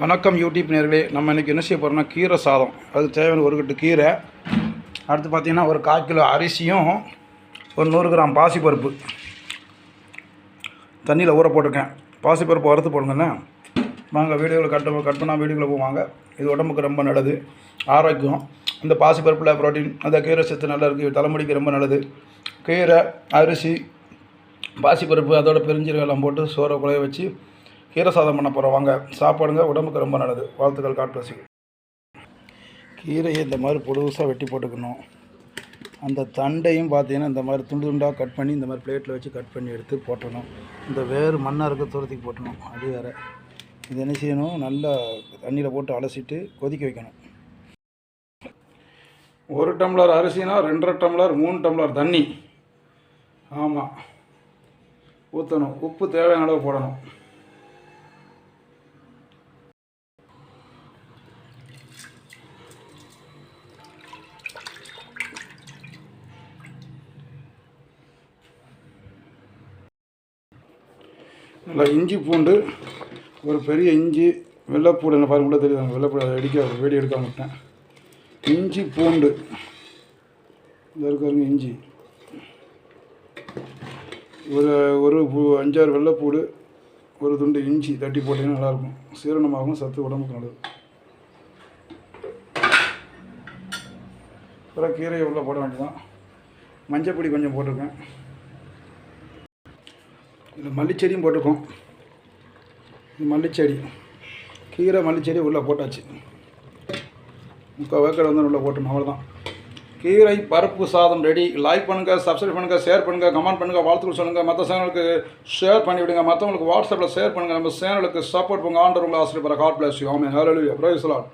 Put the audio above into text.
வணக்கம் யூடியூப் நேர்களே நம்ம இன்றைக்கி என்ன செய்ய போகிறோம்னா கீரை சாதம். அது தேவையான ஒரு கட்டு கீரை. அடுத்து பார்த்திங்கன்னா ஒரு கால் கிலோ அரிசியும் ஒரு நூறு கிராம் பாசிப்பருப்பு. தண்ணியில் ஊற போட்டிருக்கேன். பாசிப்பருப்பு வறுத்து போடுங்கண்ணே. வாங்க வீடியோவில் கட் கட் பண்ணால் வீடியோவில் போவாங்க. இது உடம்புக்கு ரொம்ப நல்லது. ஆரோக்கியம். இந்த பாசிப்பருப்பில் ப்ரோட்டீன் அந்த கீரை சத்து நல்லா இருக்குது தலைமுடிக்கு ரொம்ப நல்லது. கீரை அரிசி பாசிப்பருப்பு அதோட பெருஞ்சீரகம் எல்லாம் போட்டு சோறை குழைய வச்சு கீரை சாதம் பண்ண போகிறோம் வாங்க சாப்பாடுங்க உடம்புக்கு ரொம்ப நல்லது. வாழ்த்துக்கள் காட்டு கீரையை இந்த மாதிரி பொடுசாக வெட்டி போட்டுக்கணும். அந்த தண்டையும் பார்த்தீங்கன்னா இந்த மாதிரி துண்டு துண்டாக கட் பண்ணி இந்த மாதிரி பிளேட்டில் வச்சு கட் பண்ணி எடுத்து போட்டணும். இந்த வேறு மண்ணாக இருக்க தூரத்துக்கு போட்டணும். அது வேறு. இது என்ன செய்யணும்? நல்லா தண்ணியில் போட்டு அலசிட்டு கொதிக்க வைக்கணும். ஒரு டம்ளர் அரிசினா ரெண்டரை டம்ளர் மூணு டம்ளர் தண்ணி. ஆமாம் ஊற்றணும் உப்பு தேவையான அளவு போடணும். நல்லா இஞ்சி பூண்டு ஒரு பெரிய இஞ்சி வெள்ளைப்பூடு என்ன பாருங்க கூட தெரியுது? வெள்ளைப்பூடு அதை அடிக்க வேடி எடுக்க மாட்டேன் இஞ்சி பூண்டு. இந்த இருக்காருங்க இஞ்சி. ஒரு ஒரு பூ அஞ்சாறு வெள்ளைப்பூடு ஒரு துண்டு இஞ்சி தட்டி போட்டிங்கன்னா நல்லாயிருக்கும். சீரணமாகவும் சத்து உடம்புக்கு நல்லது. அப்புறம் கீரையை உள்ள போட வேண்டியதான் மஞ்சப்பொடி கொஞ்சம் போட்டிருக்கேன். இது மல்லிச்செடியும் போட்டிருக்கோம். இது மல்லிச்செடி. கீரை மல்லிச்செடி உள்ளே போட்டாச்சு. முக்கால் வேக்கடை வந்து உள்ளே போட்டோம் அவ்வளோதான் கீரை பருப்பு சாதம் ரெடி லைக் பண்ணுங்கள் சப்ஸ்கிரைப் பண்ணுங்கள் ஷேர் பண்ணுங்கள் கமெண்ட் பண்ணுங்கள் வாழ்த்துக்கள் சொல்லுங்கள் மற்ற சேனலுக்கு ஷேர் பண்ணிவிடுங்க. மற்றவங்களுக்கு வாட்ஸ்அப்பில் ஷேர் பண்ணுங்கள் நம்ம சேனலுக்கு சப்போர்ட் பண்ணுங்கள் ஆண்டர் உங்களை ஆசிரியர் God bless you amen hello praise Lord